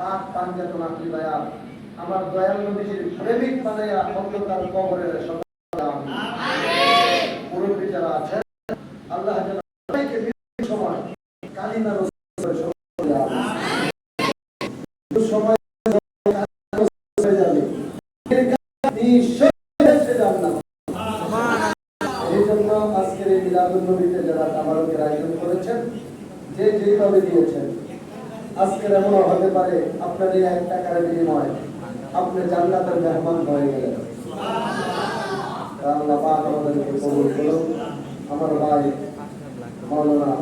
পাক পাঞ্জাত দয়া আমার দয়াল প্রেমিক বানাইয়া কবরের আয়োজন করেছেন যে যেভাবে দিয়েছেন আজকের এমন হতে পারে, আপনার এই এক টাকার বিনিময় আপনি জান্নাতের মেহমান হয়ে গেলেন। আল্লাহ পাক আমাদেরকে কবুল করুন আমার ভাই মাওলানা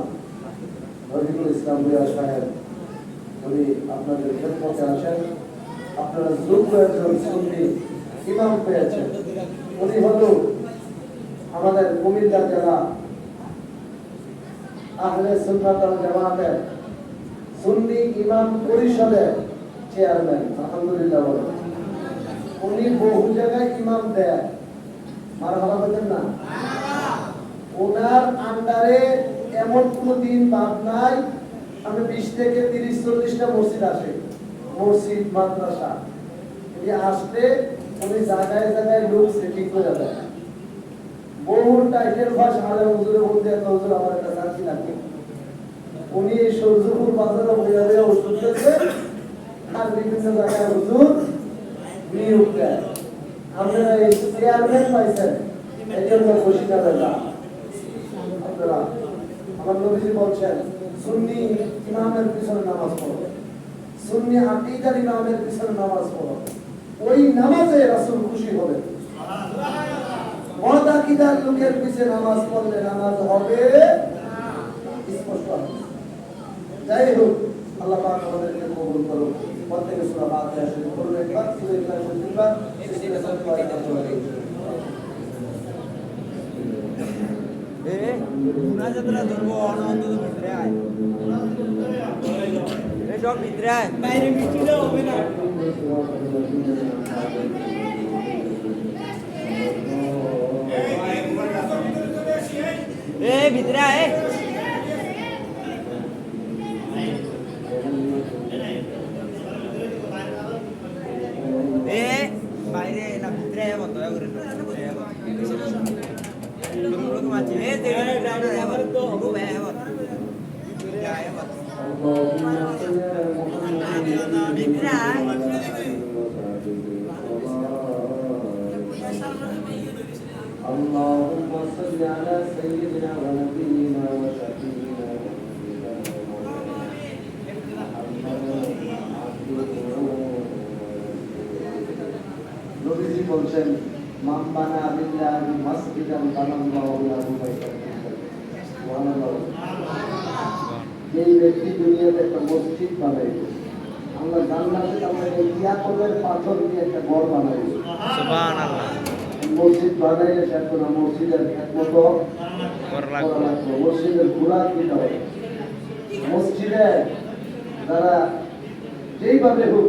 রফিকুল ইসলাম ভুয়া সাহেব, উনি আপনাদের খেদমতে আসেন। আপনারা যোগ্য একজন সুন্নি ইমাম পেয়েছেন। উনি হলো আমাদের কুমিল্লা জেলা আহলে সুন্নাত জামাতের সুন্নি ইমাম পরিষদের চেয়ারম্যান আলহামদুলিল্লাহ উনি বহু জায়গায় ইমাম বলতেন না? ওনার আন্ডারে এমন কোনো দিন বাদ নাই। আমি বিশ থেকে তিরিশ, চল্লিশটা মসজিদ আসে মসজিদ, মাদ্রাসা। উনি আসতে উনি জায়গায় জায়গায় লোক সেটিং করে বহু টাইটেল ভাষ আলে হুজুরে বলতে আমার একটা চাকরি লাগবে উনি সূর্যপুর বাজারে বইয়া বইয়া ওষুধ দিচ্ছে আর বিভিন্ন জায়গায় হুজুর নিয়োগ দেয়। আপনারা এই চেয়ারম্যান পাইছেন, এই জন্য না বেলা আপনারা, আমার নবীজি বলছেন, সুন্নি ইমামের পিছনে নামাজ পড়ো। সুন্নি আকিদার ইমামের পিছনে নামাজ পড়ো। ওই নামাজে রাসূল খুশি হবেন মদ আকিদার লোকের পিছে নামাজ পড়লে নামাজ হবে স্পষ্ট। যাই হোক আল্লাহ পাক আমাদেরকে কবুল করুন প্রত্যেকে সূরা ফাতিহা শরীফ পড়ুন একবার সূরা ইখলাস শরীফ তিনবার সিসিরা সব কয়টা পড়ে এ মুনাজাতরা ধরবো অনন্ত ভিতরে আয় এ সব ভিতরে আয় বাইরে মিষ্টিটা হবে না এ ভিতরে আয় اللهم صل على سيدنا ونبينا وشفينا বলছেন মান বানা বিল্লাহি মাসজিদান বানাল্লাহু লাহু বাইতান সুবহানাল্লাহ। যেই ব্যক্তি দুনিয়াতে একটা মসজিদ বানাইবে আমরা জান্নাতে আমাদের ইয়াকুবের পাথর দিয়ে একটা ঘর সুবহানাল্লাহ। মসজিদ বানাইলে সে এখন মসজিদের একমত। মসজিদের ঘোরা দিতে হবে? মসজিদে যারা যেইভাবে হোক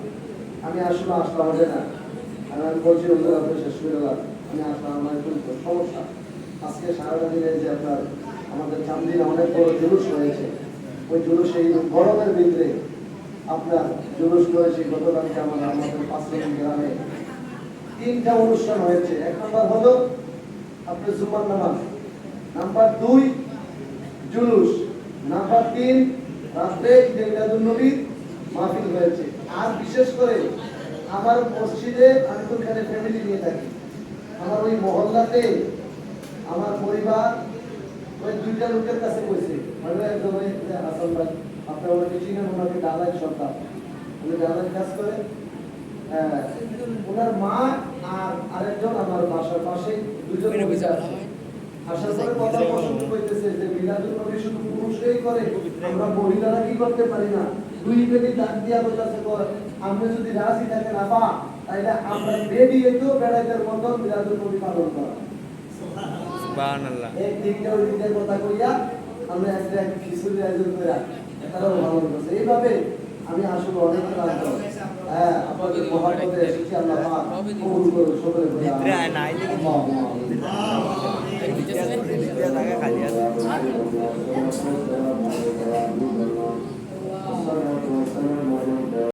আমি আসলে আসলাম হবে না। আমি বলছি ওদের আপনি শেষ করে দিলাম আমি আসলাম, আমার একটু সমস্যা। আজকে সারাটা দিনে যে আপনার, আমাদের চান্দিনা অনেক বড় জুলুস রয়েছে ওই জুলুস এই গরমের ভিতরে আপনার জুলুস করেছি গতকালকে আমার আমাদের পাঁচজন গ্রামে। তিনটা অনুষ্ঠান হয়েছে। এক নম্বর হলো আপনার জুমার নামাজ। নাম্বার দুই, জুলুস। নাম্বার তিন, রাত্রে জেলাদুল নবীর মাহফিল হয়েছে। আর বিশেষ করে আমার মসজিদে আমি তো এখানে ফ্যামিলি নিয়ে থাকি। আমার ওই মহল্লাতে আমার পরিবার ওই দুইটা লোকের কাছে হাসান ভাই আপনার ওনাকে চিনেন ওনাকে দাদাই সন্তান। উনি দাদার কাজ করে। হ্যাঁ, ওনার মা আর আরেকজন আমার বাসার পাশে দুজন বসে আসার পরে কথা পছন্দ করতেছে যে মিলাদুল নবী শুধু পুরুষরাই করে আমরা মহিলারা কি করতে পারি না? দুই বেদি ডাক দিয়া বলতেছে কয় আপনি যদি রাজি থাকেন আপা তাহলে আমরা বেদি এতেও বেড়াইতের মতন মিলাদুল নবী পালন করা। সুবহানাল্লাহ। এক দিকটা ওই দিকের কথা কইয়া আমরা একটা খিচুড়ি আয়োজন করে তারাও ভালো করছে এইভাবে আমি আসলে অনেক ক্লান্ত হ্যাঁ আপনাদের মহাপদে এসেছি আল্লাহ পাক কবুল করুন সকলে বলে